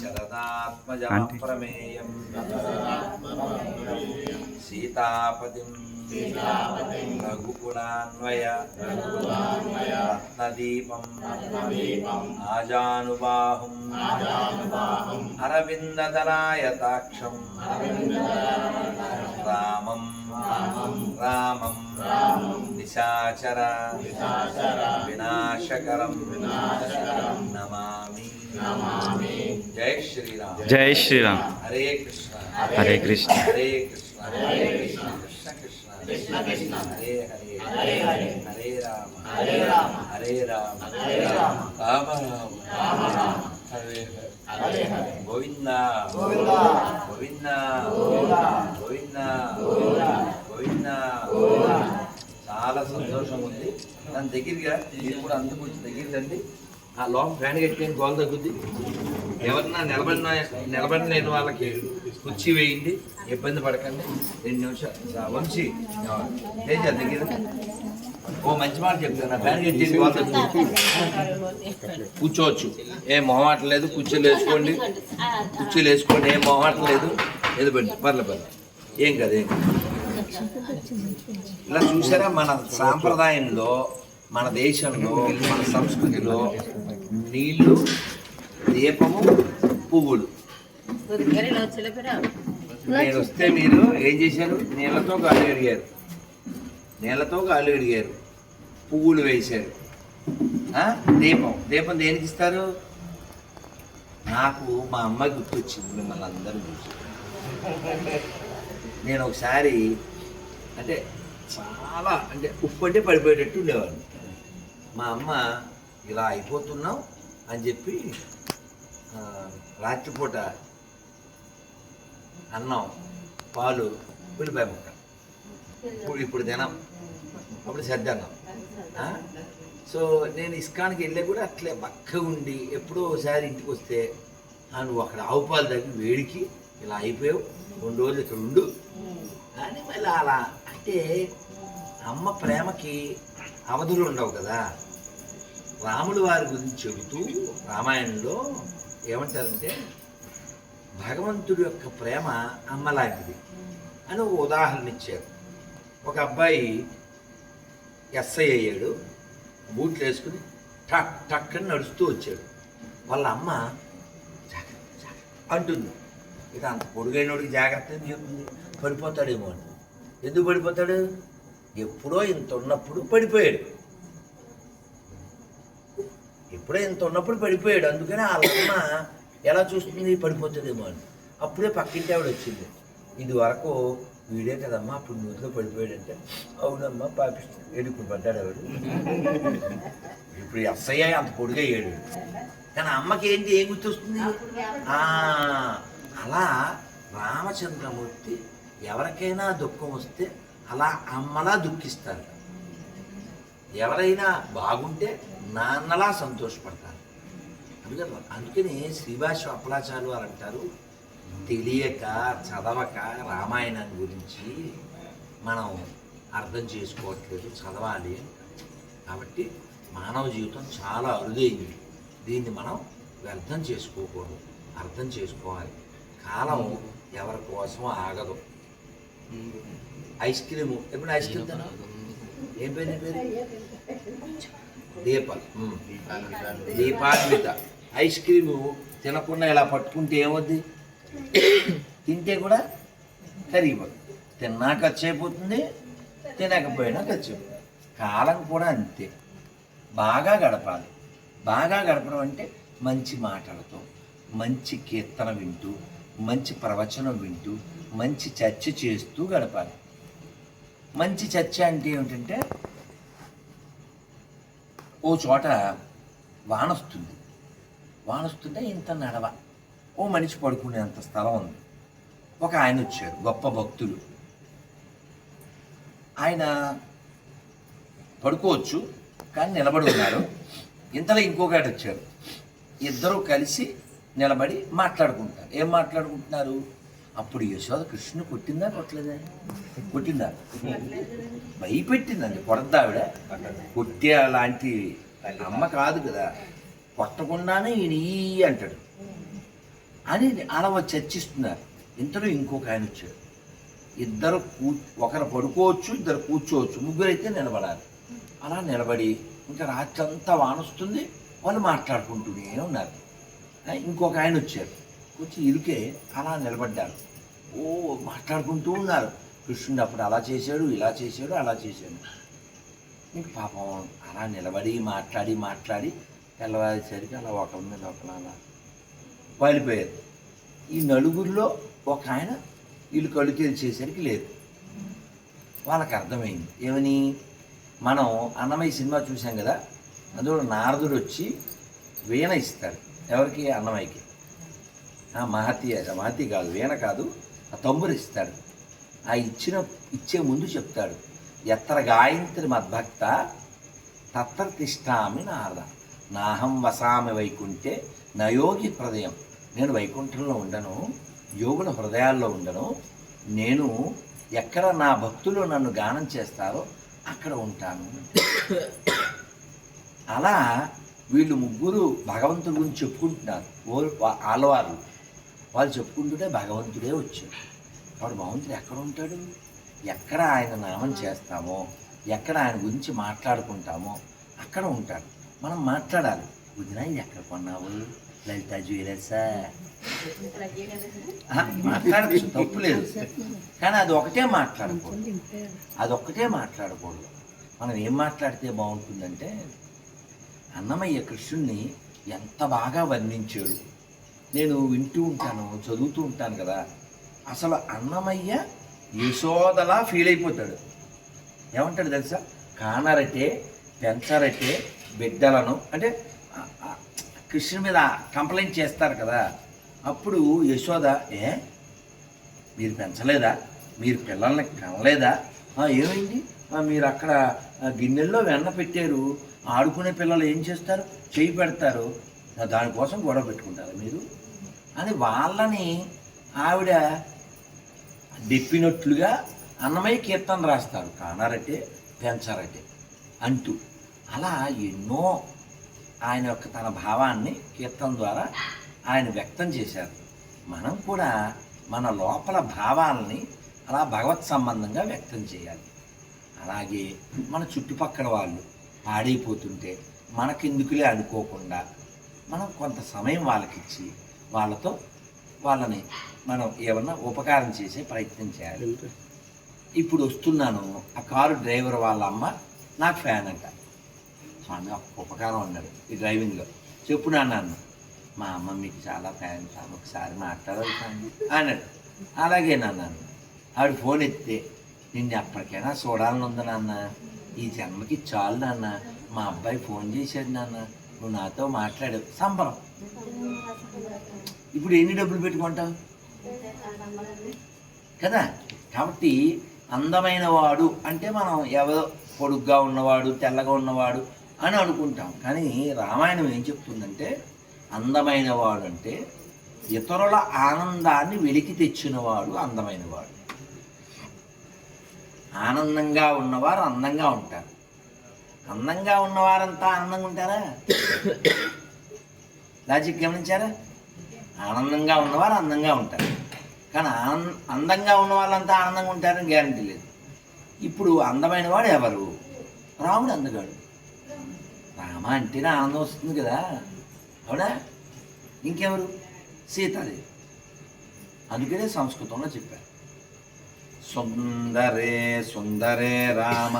శరదాత్మజం ప్రమేయం సీతాపతిం రఘుకులాన్వయ రత్నదీపం ఆజానుబాహుం అరవిందదలాయతాక్షం రామం రామం నిశాచర వినాశకరం నమామి జై శ్రీరామ్ జై శ్రీరామ్. హరే కృష్ణ. హరే కృష్ణ. హరే కృష్ణ. హరే కృష్ణ. కృష్ణ కృష్ణ. కృష్ణ హరే హరే. హరే హరే. హరే రామ. హరే రామ. హరే రామ. హరే రామ. రామ రామ. హరే హరే. గోవింద. గోవింద. గోవింద. గోవింద. గోవింద. చాలా సంతోషం ఉంది. దాని దగ్గరగా మీరు కూడా అందుకు వచ్చి దగ్గర రండి ఆ లోపల ఫ్యాన్ కట్టిన గోల తగ్గుద్ది. ఎవరన్నా నిలబడిన నిలబడిన వాళ్ళకి కుర్చీ వేయండి ఇబ్బంది పడకండి. రెండు నిమిషాలు రా, వంశీ. తేజ దగ్గర ఓ మంచి మాట చెప్తాను ఫ్యాన్ కట్టేసి గోల తగ్గుద్ది. కూర్చోవచ్చు. ఏం మొహమాట లేదు కుర్చీలు వేసుకోండి. కుర్చీలు వేసుకోండి ఏం మొహమాట లేదు. ఏది పర్లే పర్లే. ఏం కాదు ఏం ఇలా చూసారా మన సాంప్రదాయంలో మన దేశంలో మన సంస్కృతిలో నీళ్ళు దీపము పువ్వులు. నేను వస్తే మీరు ఏం చేశారు? నీళ్ళతో గాలి అడిగారు నీళ్ళతో గాలి అడిగారు పువ్వులు వేశారు. దీపం. దీపం దేనికి ఇస్తారు? నాకు మా అమ్మాయి గుర్తొచ్చింది మిమ్మల్ని అందరూ చూసి. నేను ఒకసారి అంటే చాలా అంటే ఉప్పు అంటే పడిపోయేటట్టు ఉండేవాడిని. మా అమ్మ ఇలా అయిపోతున్నావు అని చెప్పి రాత్రిపూట అన్నం పాలు ఉల్లిపాయ ముక్క. ఇప్పుడు ఇప్పుడు తినం. అప్పుడు సర్దన్నం సో నేను ఇస్కాన్కి వెళ్ళే కూడా అట్లే బక్క ఉండి ఎప్పుడో ఒకసారి ఇంటికి వస్తే నువ్వు అక్కడ ఆవు పాలు తగ్గి వేడికి ఇలా అయిపోయావు. రెండు రోజులు ఇక్కడ ఉండు. అని మళ్ళీ అలా అంటే అమ్మ ప్రేమకి అవధులు ఉండవు కదా. రాముడు వారి గురించి చెబుతూ రామాయణంలో ఏమంటారంటే భగవంతుడి యొక్క ప్రేమ అమ్మలాంటిది అని ఒక ఉదాహరణ ఇచ్చారు. ఒక అబ్బాయి ఎస్ఐ అయ్యాడు బూట్లు వేసుకుని టక్ టక్ అని నడుస్తూ వచ్చాడు. వాళ్ళ అమ్మ "జాగ్రత్త, అంటుంది. ఇక అంత పొడుగైనోడికి జాగ్రత్త అని చెప్తుంది? పడిపోతాడేమో అంటుంది. ఎందుకు పడిపోతాడు? ఎప్పుడో ఇంత ఉన్నప్పుడు పడిపోయాడు. ఇప్పుడే ఇంత ఉన్నప్పుడు పడిపోయాడు. అందుకని ఆ అమ్మ ఎలా చూస్తుంది? పడిపోతుందేమో అని. అప్పుడే పక్కింటి ఆవిడ వచ్చింది. ఇది వరకు వీడే కదమ్మా అప్పుడు నూతిలో పడిపోయాడంటే. అవునమ్మా పాపిస్తుంది ఎడుకుని పడ్డాడు ఆవిడ ఇప్పుడు ఎస్ఐ అంత పొడిగా ఏడు కానీ అమ్మకి ఏంటి? ఏం గుర్తొస్తుంది? ఆ, అలా రామచంద్రమూర్తి ఎవరికైనా దుఃఖం వస్తే అలా అమ్మలా దుఃఖిస్తారు. ఎవరైనా బాగుంటే నాన్నలా సంతోషపడతారు. అందుకని అందుకని శ్రీభాష అప్పలాచారు వారు అంటారు తెలియక చదవక రామాయణం గురించి మనం అర్థం చేసుకోవట్లేదు చదవాలి కాబట్టి మానవ జీవితం చాలా అరుదైంది దీన్ని మనం వ్యర్థం చేసుకోకూడదు అర్థం చేసుకోవాలి. కాలం ఎవరి కోసం ఆగదు. ఐస్ క్రీము ఎప్పుడు ఐస్ క్రీమ్ తిన్నావు? ఏం పేరు పేరు? దీప. దీపాన్విత. ఐస్ క్రీము తినకుండా ఇలా పట్టుకుంటే ఏమవుద్ది? తింటే కూడా కరిగిపోతుంది తిన్నా ఖర్చు అయిపోతుంది తినకపోయినా ఖర్చు అయిపోతుంది కాలం కూడా అంతే. బాగా గడపాలి. బాగా గడపడం అంటే మంచి మాటలతో మంచి కీర్తన వింటూ మంచి ప్రవచనం వింటూ మంచి చర్చ చేస్తూ గడపాలి. మంచి చర్చ అంటే ఏమిటంటే ఓ చోట వానొస్తుంది వానొస్తుంటే ఇంత నడవ. ఓ మనిషి పడుకునేంత స్థలం ఉంది. ఒక ఆయన వచ్చారు గొప్ప భక్తులు. ఆయన పడుకోవచ్చు కానీ నిలబడి ఉన్నారు. ఇంతలో ఇంకొకటి వచ్చారు. ఇద్దరు కలిసి నిలబడి మాట్లాడుకుంటారు. ఏం మాట్లాడుకుంటున్నారు? అప్పుడు యశోద కృష్ణ కొట్టిందా కొట్టలేదా? కొట్టిందా? భయపెట్టిందండి కొడద్దా ఆవిడ? కొట్టే అలాంటి అమ్మ కాదు కదా కొట్టకుండానే ఈయన ఈ అంటాడు. అని అలా చర్చిస్తున్నారు. ఇంతలో ఇంకొక ఆయన వచ్చాడు. ఇద్దరు కూ ఒకరు పడుకోవచ్చు ఇద్దరు కూర్చోవచ్చు ముగ్గురు అయితే నిలబడాలి. అలా నిలబడి ఇంకా రాత్రి అంతా వానొస్తుంది వాళ్ళు మాట్లాడుకుంటూనే ఉన్నారు. ఇంకొక ఆయన వచ్చారు వచ్చి ఇరుకే అలా నిలబడ్డారు. ఓ మాట్లాడుకుంటూ ఉన్నారు. కృష్ణుడు అప్పుడు అలా చేశాడు ఇలా చేశాడు అలా చేశాడు. ఇంక పాపం అలా నిలబడి మాట్లాడి మాట్లాడి తెల్లవారేసరికి అలా ఒకరి మీద ఒకరు అలా వాలిపోయారు ఈ నలుగురిలో ఒక ఆయన వీళ్ళు కళ్ళు తెరిచేసరికి లేదు. వాళ్ళకి అర్థమైంది. ఏమని? మనం అన్నమయ్య సినిమా చూసాం కదా అందులో నారదుడు వచ్చి వీణ ఇస్తాడు ఎవరికి? అన్నమయ్యకి. మహతి మహతి కాదు వీణ కాదు ఆ తమ్ముడు ఇస్తాడు. ఆ ఇచ్చిన ఇచ్చే ముందు చెప్తాడు. ఎత్తర గాయంత్రి మద్భక్త తత్ర తిష్టామి నారద. నాహం వసామి వైకుంఠే నయోగి హృదయం. నేను వైకుంఠంలో ఉండను యోగుల హృదయాల్లో ఉండను. నేను ఎక్కడ నా భక్తులు నన్ను గానం చేస్తారో అక్కడ ఉంటాను. అలా వీళ్ళు ముగ్గురు భగవంతుడి గురించి చెప్పుకుంటున్నారు. ఓ వా- వాళ్ళు చెప్పుకుంటుంటే భగవంతుడే వచ్చాడు. వాడు భగవంతుడు ఎక్కడ ఉంటాడు? ఎక్కడ ఆయన నామం చేస్తామో ఎక్కడ ఆయన గురించి మాట్లాడుకుంటామో అక్కడ ఉంటాడు. మనం మాట్లాడాలి. వదిన ఎక్కడ కొన్నావు? లలిత జ్యువెలర్సా మాట్లాడచ్చు తప్పు లేదు. కానీ అది ఒకటే మాట్లాడకూడదు. అది ఒక్కటే మాట్లాడకూడదు. మనం ఏం మాట్లాడితే బాగుంటుందంటే అన్నమయ్య కృష్ణుణ్ణి ఎంత బాగా వర్ణించాడు. నేను వింటూ ఉంటాను చదువుతూ ఉంటాను కదా. అసలు అన్నమయ్య యశోదలా ఫీల్ అయిపోతాడు. ఏమంటాడు తెలుసా? కానరటే పెంచరటే బిడ్డలను అంటే కృష్ణ మీద కంప్లైంట్ చేస్తారు కదా. అప్పుడు యశోద ఏ? మీరు పెంచలేదా? మీరు పిల్లల్ని కనలేదా? ఏమైంది? మీరు అక్కడ గిన్నెల్లో వెన్న పెట్టారు. ఆడుకునే పిల్లలు ఏం చేస్తారు? చేయి పెడతారు. దానికోసం గొడవ పెట్టుకుంటారు మీరు. అని వాళ్ళని ఆవిడ దెప్పినట్లుగా అన్నమయ్య కీర్తన రాస్తారు. కానారటే పెంచారటే అంటూ. అలా ఎన్నో ఆయన యొక్క తన భావాన్ని కీర్తన ద్వారా ఆయన వ్యక్తం చేశారు. మనం కూడా మన లోపల భావాలని అలా భగవత్ సంబంధంగా వ్యక్తం చేయాలి. అలాగే మన చుట్టుపక్కల వాళ్ళు పాడైపోతుంటే మనకెందుకులే అనుకోకుండా మనం కొంత సమయం వాళ్ళకిచ్చి వాళ్ళతో వాళ్ళని మనం ఏమన్నా ఉపకారం చేసే ప్రయత్నం చేయాలి. ఇప్పుడు వస్తున్నాను ఆ కారు డ్రైవర్ వాళ్ళ అమ్మ నాకు ఫ్యాన్ అంట. స్వామి ఒక ఉపకారం అన్నాడు ఈ డ్రైవింగ్లో. చెప్పు నాన్న మా అమ్మ మీకు చాలా ఫ్యాన్ స్వామి ఒకసారి మాట్లాడాలి స్వామి అన్నాడు. అలాగే నాన్న ఆవిడ ఫోన్ ఎత్తే నిన్ను ఎప్పటికైనా చూడాలని ఉంది నాన్న. ఈ జన్మకి చాలు నాన్న. మా అబ్బాయి ఫోన్ చేశాడు నాన్న. నువ్వు నాతో మాట్లాడావు సంబరం. ఇప్పుడు ఎన్ని డబ్బులు పెట్టుకుంటావు? కదా? కాబట్టి అందమైన వాడు అంటే మనం ఎవరో పొడుగ్గా ఉన్నవాడు తెల్లగా ఉన్నవాడు అని అనుకుంటాం. కానీ రామాయణం ఏం చెప్తుందంటే అందమైన వాడు అంటే ఇతరుల ఆనందాన్ని వెలికి తెచ్చినవాడు అందమైనవాడు ఆనందంగా ఉన్నవారు అందంగా ఉంటారు. అందంగా ఉన్నవారంతా ఆనందంగా ఉంటారా? లాజిక్ గమనించారా? ఆనందంగా ఉన్నవారు అందంగా ఉంటారు. కానీ ఆనంద అందంగా ఉన్న వాళ్ళంతా ఆనందంగా ఉంటారని గ్యారంటీ లేదు. ఇప్పుడు అందమైన వాడు ఎవరు? రాముడు అందగాడు. రామ అంటేనే ఆనందం వస్తుంది కదా. అవునా? ఇంకెవరు? సీతాదేవి. అందుకనే సంస్కృతంలో చెప్పారు. సుందరే సుందరే రామ.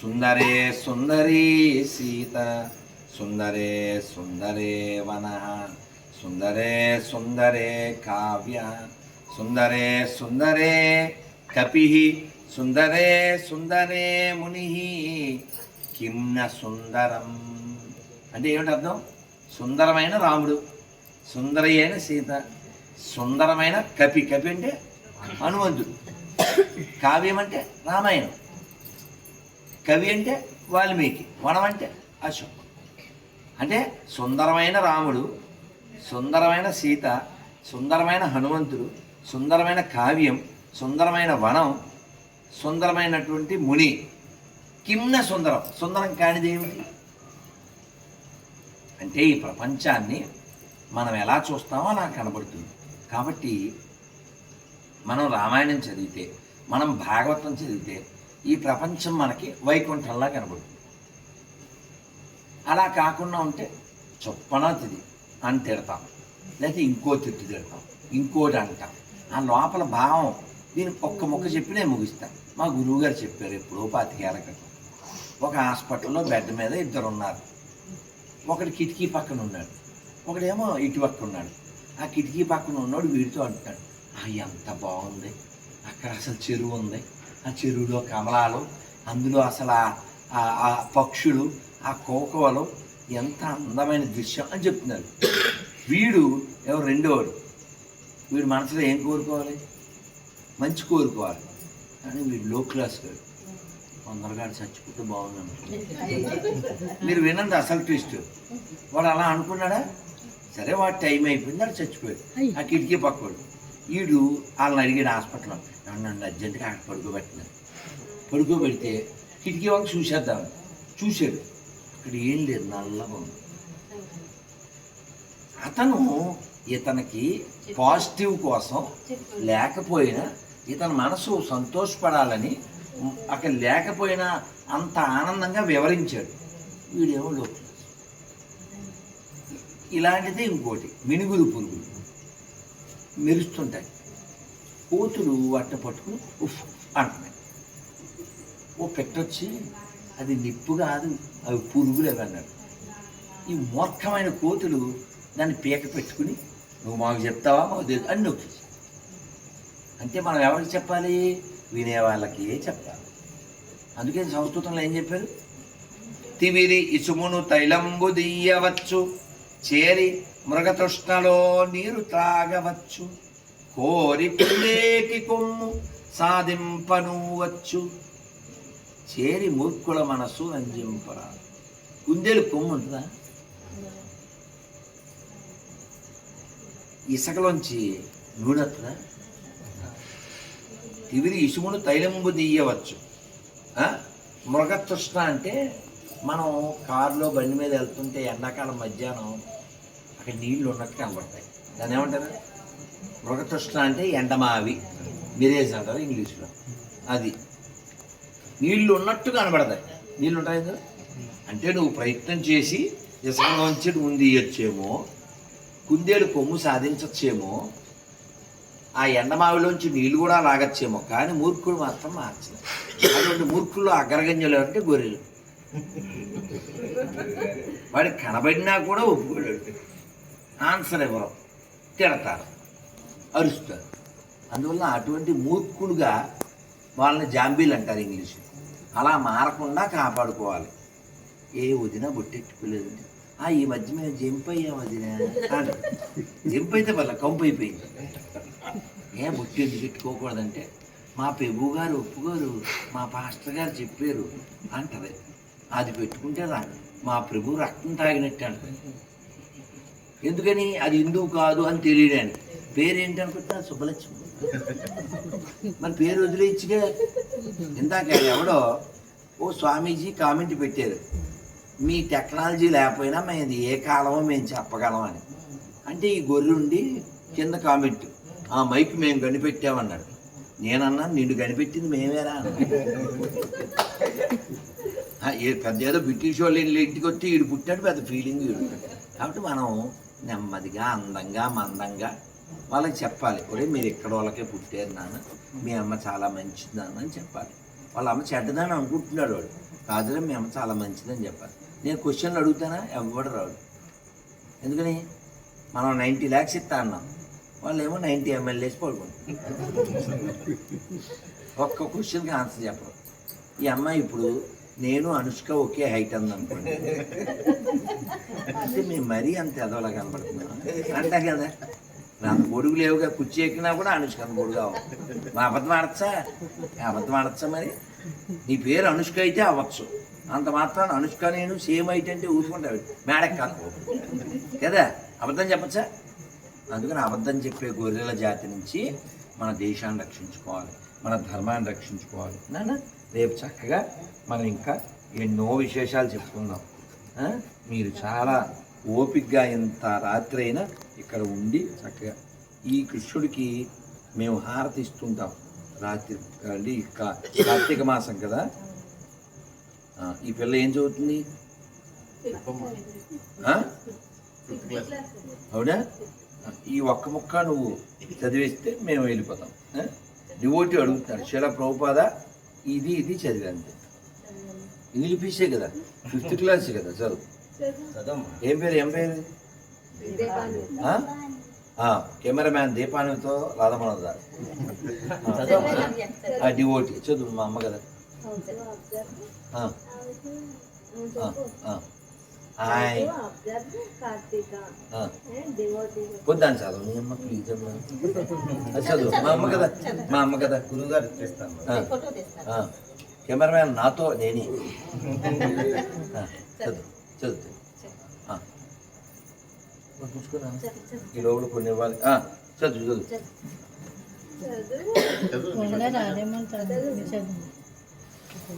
సుందరే సుందరీ సీత సుందరే సుందరే వన సుందరే సుందరే కావ్య సుందరే సుందరే కపి సుందరే సుందరే ముని కిమ్న సుందరం. అంటే ఏమిటి అర్థం? సుందరమైన రాముడు సుందరి అయిన సీత సుందరమైన కపి. కపి అంటే హనుమంతుడు. కావ్యం అంటే రామాయణం. కవి అంటే వాల్మీకి వనం అంటే అశోక్. అంటే సుందరమైన రాముడు సుందరమైన సీత సుందరమైన హనుమంతుడు సుందరమైన కావ్యం సుందరమైన వనం సుందరమైనటువంటి ముని. కిమ్న సుందరం. సుందరం కానిది ఏమిటి? అంటే ఈ ప్రపంచాన్ని మనం ఎలా చూస్తామో అలా కనబడుతుంది. కాబట్టి మనం రామాయణం చదివితే మనం భాగవతం చదివితే ఈ ప్రపంచం మనకి వైకుంఠంలా కనబడుతుంది. అలా కాకుండా ఉంటే చొప్పన తిది అని తిడతాం. లేకపోతే ఇంకో తిట్టు తిడతాం. ఇంకోటి అంటాం. ఆ లోపల భావం దీని ఒక్క మొక్క చెప్పి నేను ముగిస్తాను మా గురువు గారు చెప్పారు ఎప్పుడో పాతికేళ్ళ క్రితం. ఒక హాస్పిటల్లో బెడ్ మీద ఇద్దరు ఉన్నారు ఒకడు కిటికీ పక్కన ఉన్నాడు. ఒకడేమో ఇటు పక్క ఉన్నాడు. ఆ కిటికీ పక్కన ఉన్నాడు వీడితో అంటున్నాడు ఎంత బాగుంది. అక్కడ అసలు చెరువు ఉంది. ఆ చెరువులో కమలాలు అందులో అసలు ఆ- ఆ- పక్షులు ఆ కోకవలు ఎంత అందమైన దృశ్యం అని చెప్తున్నారు. వీడు ఎవరు? రెండోవాడు వీడు మనసులో ఏం కోరుకోవాలి? మంచి కోరుకోవాలి. కానీ వీడు లో క్లాస్ గారు తొందరగా చచ్చిపోతే బాగుంది మీరు వినండి అసలు ట్విస్ట్ వాడు అలా అనుకున్నాడా? సరే వాడు టైం అయిపోయింది వాడు చచ్చిపోయాడు. ఆ కిటికీ పక్కోడు వీడు వాళ్ళని అడిగాడు హాస్పిటల్లో నన్ను అర్జెంటుగా అక్కడ పడుకోబెట్టినారు పడుకోబెడితే కిటికీ వాళ్ళకి చూసేద్దాం చూశాడు. అక్కడ ఏం లేదు నల్లగా ఉంది. అతను ఇతనికి పాజిటివ్ కోసం లేకపోయినా ఇతని మనసు సంతోషపడాలని అక్కడ లేకపోయినా అంత ఆనందంగా వివరించాడు. వీడేమో లోపల. ఇలాంటిదే ఇంకోటి. మినుగులు పురుగులు. మెరుస్తుంటాయి. కోతులు వట్ట పట్టుకుని ఉఫ్ అంటున్నాయి ఓ పెట్టొచ్చి అది నిప్పు కాదు అవి పురుగులు అవి అన్నాడు. ఈ మూర్ఖమైన కోతులు దాన్ని పీక పెట్టుకుని నువ్వు మాకు చెప్తావా? మాకు తెలుసు అని నొక్కేసి. అంటే మనం ఎవరికి చెప్పాలి? వినే వాళ్ళకి చెప్పాలి. అందుకే సంస్కృతంలో ఏం చెప్పారు? తివిరి ఇసుమును తైలంబు దియ్యవచ్చు చేరి మృగతృష్ణలో నీరు త్రాగవచ్చు. కోరి పులేకి కొమ్ము సాధింపనువచ్చు. చేరి మూర్ఖుల మనసు రంజింపరా కుందేలు కొమ్ము ఉంటుందా? ఇసుకలోంచి నూనెత్తుదా? వస్తుందా తివిరి ఇసుమును తైలంబు తీయవచ్చు. ఆ? మృగతృష్ణ అంటే మనం కారులో బండి మీద వెళ్తుంటే ఎండాకాలం మధ్యాహ్నం అక్కడ నీళ్ళు ఉన్నట్టు కనబడతాయి. దాన్ని ఏమంటారు? మృగతృష్ణ అంటే ఎండమావి. మిరేజ్ అంటారు ఇంగ్లీష్లో. అది. నీళ్ళు ఉన్నట్టు కనబడతాయి. నీళ్ళు ఉంటాయి కదా అంటే నువ్వు ప్రయత్నం చేసి ఇసుకలోంచి ముందు ఇయ్యొచ్చేమో కుందేలు కొమ్ము సాధించచ్చేమో ఆ ఎండమావిలోంచి నీళ్ళు కూడా లాగచ్చేమో కానీ మూర్ఖుడు మాత్రం మార్చలేదు. అటువంటి మూర్ఖుల్లో అగ్రగణ్యులు అంటే గొర్రెలు. వాడికి కనబడినా కూడా ఒప్పుకోలేడు. ఆన్సర్ ఇవ్వరు తిడతారు అరుస్తారు. అందువల్ల అటువంటి మూర్ఖులుగా వాళ్ళని జాంబీలు అంటారు ఇంగ్లీష్ అలా మారకుండా కాపాడుకోవాలి. ఏ వదిన బొట్టెట్టుకోలేదండి ఆ ఈ మధ్య మీద జంప్ అయ్యా వదిన. జంప్ అయితే వల్ల కంపు అయిపోయింది. ఏ బొట్టి పెట్టుకోకూడదంటే మా పెబు గారు ఒప్పుకోరు మా పాస్టర్ గారు చెప్పారు అంటది. అది పెట్టుకుంటే రా మా ప్రభు రక్తం తాగినట్టు అంటారు ఎందుకని? అది హిందువు కాదు అని తెలియడానికి పేరేంటి అనుకుంటా సుబ్బలక్ష్మి. మరి పేరు వదిలేయచ్చుగా. ఇందాక ఎవడో ఓ స్వామీజీ కామెంట్ పెట్టారు. మీ టెక్నాలజీ లేకపోయినా మేము ఏ కాలమో మేము చెప్పగలం అని. అంటే ఈ గొర్రుండి కింద కామెంట్. ఆ మైక్ మేము కనిపెట్టామన్నాడు. నేనన్నా నిన్ను కనిపెట్టింది మేమేరా ఏ పెద్ద ఏదో బ్రిటిష్ వాళ్ళు ఇల్లు ఇంటికి వచ్చి వీడు పుట్టాడు పెద్ద ఫీలింగ్ ఈడు. కాబట్టి మనం నెమ్మదిగా అందంగా మందంగా. వాళ్ళకి చెప్పాలి ఒరే మీరు ఇక్కడ వాళ్ళకే పుట్టారు నాన్న. మీ అమ్మ చాలా మంచిది నాన్న అని చెప్పాలి. వాళ్ళ అమ్మ చెడ్డదని అనుకుంటున్నాడు వాడు. కాదులే మీ అమ్మ చాలా మంచిదని చెప్పాలి. నేను క్వశ్చన్లు అడుగుతానా? ఎవడు రాడు. ఎందుకని? మనం నైంటీ ల్యాక్స్ ఇస్తా అన్నాం. వాళ్ళు ఏమో నైంటీ ఎమ్మెల్యేస్ పడుకుంటారు ఒక్క క్వశ్చన్కి ఆన్సర్ చెప్పరు. ఈ అమ్మాయి ఇప్పుడు నేను అనుష్క ఒకే హైట్ అందనుకోండి అంటే మేము మరీ అంత ఎదవలా కనపడుతున్నాం అంటా కదా? అంత పొడుగు లేవుగా కుర్చీ ఎక్కినా కూడా అనుష్క అంత పొడుగు మా అబద్ధం ఆడచ్చా? అబద్ధం ఆడచ్చా మరి? నీ పేరు అనుష్క అయితే అవ్వచ్చు. అంత మాత్రాన అనుష్క నేను సేమ్ హైట్ అంటే ఊరుకుంటావు మేడక్ కాదు. కదా? అబద్ధం చెప్పచ్చా? అందుకని అబద్ధం చెప్పే గొర్రెల జాతి నుంచి మన దేశాన్ని రక్షించుకోవాలి. మన ధర్మాన్ని రక్షించుకోవాలి. నానా? రేపు చక్కగా మనం ఇంకా ఎన్నో విశేషాలు చెప్పుకుందాం. మీరు చాలా ఓపిగ్గా ఇంత రాత్రి అయినా ఇక్కడ ఉండి చక్కగా ఈ కృష్ణుడికి మేము హారతి ఇస్తుంటాం. రాత్రి అండి కార్తీక మాసం కదా. ఈ పిల్ల ఏం చదువుతుంది? అవునా? ఈ ఒక్క ముక్క నువ్వు చదివేస్తే మేము వెళ్ళిపోతాం. డివోటి అడుగుతున్నాడు. శిల ప్రభుపాద? ఇది ఇది చదివంతే ఇంగ్లీష్ పీసే కదా? ఫిఫ్త్ క్లాస్ కదా చదువు. ఏం పేరు ఏం పేరు? కెమెరామ్యాన్ దీపానితో ఆ డివోటి. చదువు మా అమ్మ కదా. ಹಾಯ್ పొద్దాను చదవని అమ్మ ప్లీజ్ అమ్మ చదువు మా అమ్మ కదా మా అమ్మ కదా గురువు గారు కెమెరామ్యాన్ నాతో నేనే చదువు చదువుతా చూసుకున్నా ఈ లోపల కొన్ని ఇవ్వాలి చదువు చదువు చదువు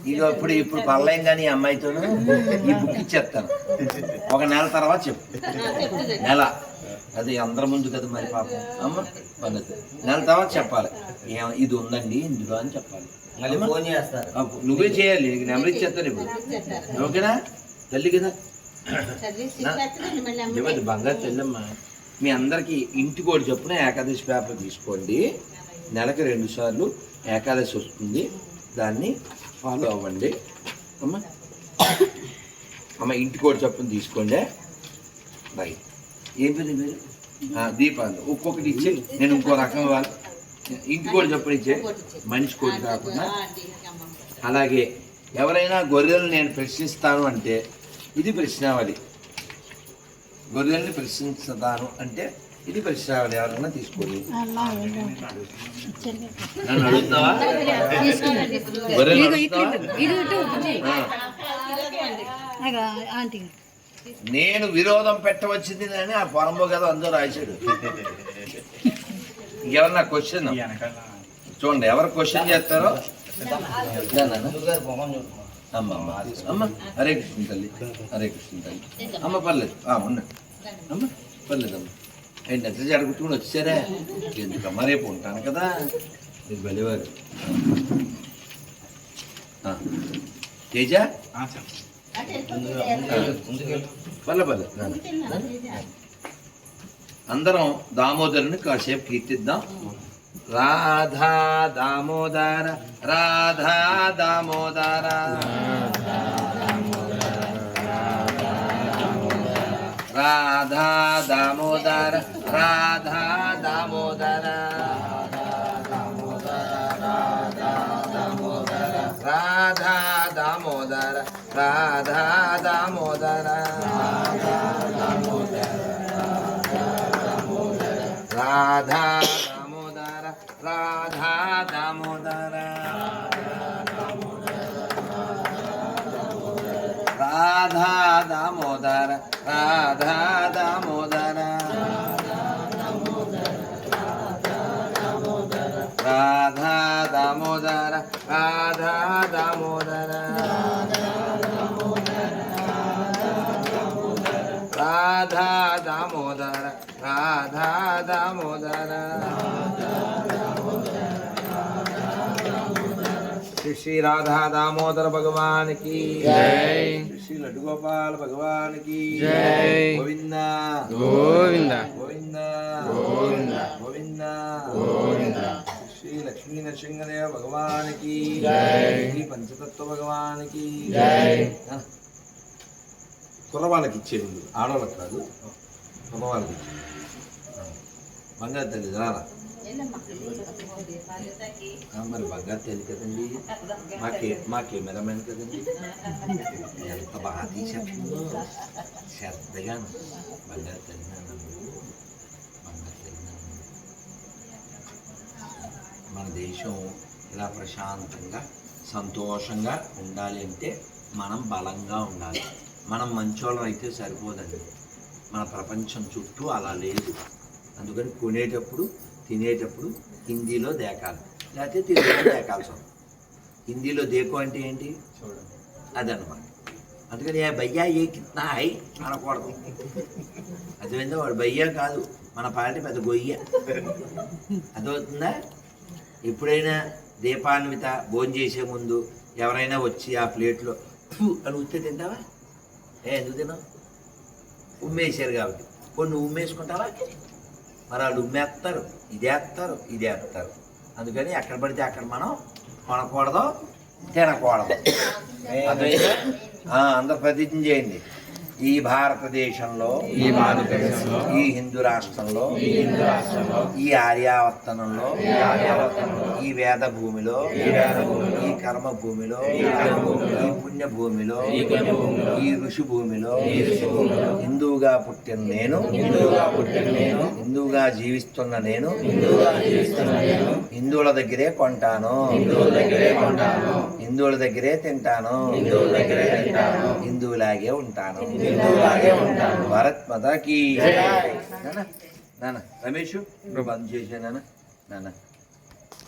ఇక ఇప్పుడు ఇప్పుడు పర్లేం కానీ ఈ అమ్మాయితోను ఈ బుక్ ఇచ్చేస్తాను. ఒక నెల తర్వాత చెప్పు. నెల. అది అందరి ముందు కదా మరి పాపం. అమ్మ పద్ధతి. నెల తర్వాత చెప్పాలి. ఏ- ఇది ఉందండి ఇందులో అని చెప్పాలి. మళ్ళీ ఫోన్ చేస్తారు ఆ, నువ్వే చేయాలి. నీకు నెంబర్ ఇచ్చేస్తాను ఇప్పుడు. ఓకేనా? తల్లి కదా. ఇవ్వదు బంగారు చెల్లెమ్మ. మీ అందరికి ఇంటికి ఒకటి చొప్పున ఏకాదశి పేపర్ తీసుకోండి. నెలకి రెండు సార్లు ఏకాదశి వస్తుంది. దాన్ని ఫాలో అవ్వండి అమ్మ. అమ్మ ఇంటికి ఒకటి చొప్పున తీసుకోండి. రైట్ ఏం పేరు ఆ, దీపాలు. ఒక్కొక్కటి ఇచ్చి. నేను ఇంకో రకం ఇవ్వాలి. ఇంటికి ఒకటి చొప్పున ఇచ్చే. మనిషి కోటి కాకుండా. అలాగే ఎవరైనా గొర్రెలు నేను ప్రశ్నిస్తాను అంటే ఇది ప్రశ్నావళి గొర్రెల్ని ప్రశ్నిస్తాను అంటే ఇది ప్రశ్నావళి ఎవరైనా తీసుకోండి. నేను విరోధం పెట్టవచ్చింది అని ఆ పొరంబో కదా అందరూ రాశాడు ఇంకెవరన్నా క్వశ్చన్ చూడండి ఎవరు క్వశ్చన్ చేస్తారో? అమ్మ అమ్మ అమ్మ హరే కృష్ణ తల్లి హరే కృష్ణ తల్లి. అమ్మ పర్లేదు. ఆ, ఉన్నా అమ్మ పర్లేదు ఏంటి ఎంత జరుగుతుని వచ్చారా ఎందుకమ్మా రేపు ఉంటాను కదా. మీరు వెళ్ళేవారు. తేజ? పర్లేదు నాన్న. అందరం దామోదరుని కాసేపు కీర్తిద్దాం. రాధా దామోదర రాధా దామోదర. రాధా దామోదర. రాధా దామోదర రాధా దామోదర రాధా దామోదర రాధా దామోదర రాధా దామోదర రాధా దామోదర రాధా దామోదర రాధా దామోదర రాధా దామోదర శ్రీ శ్రీ రాధా దామోదర భగవాన్కి జై. శ్రీ లడ్డు గోపాల భగవాన్కి జై. గోవింద గోవింద గోవింద గోవింద గోవింద नृसिंहदेव भगवान की जय पंचतत्व भगवान ఆడవాళ్ళకి కాదు కులవాళ్ళకి ఇచ్చే బంగారు తల్లి రారా మరి బంగారు తల్లి కదండి. మాకే మా కెమెరామెన్ కదండి. ఎంత బాగా తీసేస్తుందో శ్రద్ధగా బంగారు తల్లి. మన దేశం ఇలా ప్రశాంతంగా సంతోషంగా ఉండాలి అంటే మనం బలంగా ఉండాలి. మనం మంచోళ్ళం అయితే సరిపోదండి. మన ప్రపంచం చుట్టూ అలా లేదు. అందుకని కొనేటప్పుడు తినేటప్పుడు హిందీలో దేకాలి. లేకపోతే తెలుగులో దేకాల్సి ఉంది హిందీలో దేకు అంటే ఏంటి? అదనమాట అందుకని ఆ భయ్యా ఏ కిత్నా హై అనకూడదు. అర్థమైందా? వాడు భయ్యా కాదు. మన పార్టీ పెద్ద గొయ్య. అదవుతుందా ఎప్పుడైనా దీపాన్విత భోజనం చేసే ముందు ఎవరైనా వచ్చి ఆ ప్లేట్లో అని ఉత్తే తింటావా? ఏ ఎందుకు తిన్నావు ఉమ్మేశారు కాబట్టి. కొన్ని ఉమ్మేసుకుంటావా మరి వాళ్ళు ఉమ్మేస్తారు ఇదేస్తారు ఇదేస్తారు. అందుకని ఎక్కడ పడితే అక్కడ మనం కొనకూడదు తినకూడదు. అందరు ప్రతిజ్ఞ చేయండి. ఈ భారతదేశంలో ఈ భారతదేశంలో ఈ హిందూ రాష్ట్రంలో ఈ హిందూ రాష్ట్రంలో ఈ ఆర్యావర్తనంలో ఈ ఆర్యావర్తనంలో ఈ వేద భూమిలో ఈ వేద భూమిలో ఈ కర్మ భూమిలో ఈ కర్మ భూమిలో ఈ పుణ్య భూమిలో ఈ పుణ్య భూమిలో ఈ ఋషి భూమిలో ఈ ఋషి భూమిలో హిందువుగా పుట్టిన నేను హిందువుగా పుట్టిన నేను హిందువుగా జీవిస్తున్న నేను హిందువుగా జీవిస్తున్న నేను హిందువుల దగ్గరే కొంటాను హిందువుల దగ్గరే ఉంటాను హిందువుల దగ్గరే తింటాను హిందువుల దగ్గరే తింటాను హిందువులాగే ఉంటాను. భారత్ మాతాకి జై. నాన్న నాన్న రమేష్ బంద్ చేసా నాన్న నాన్న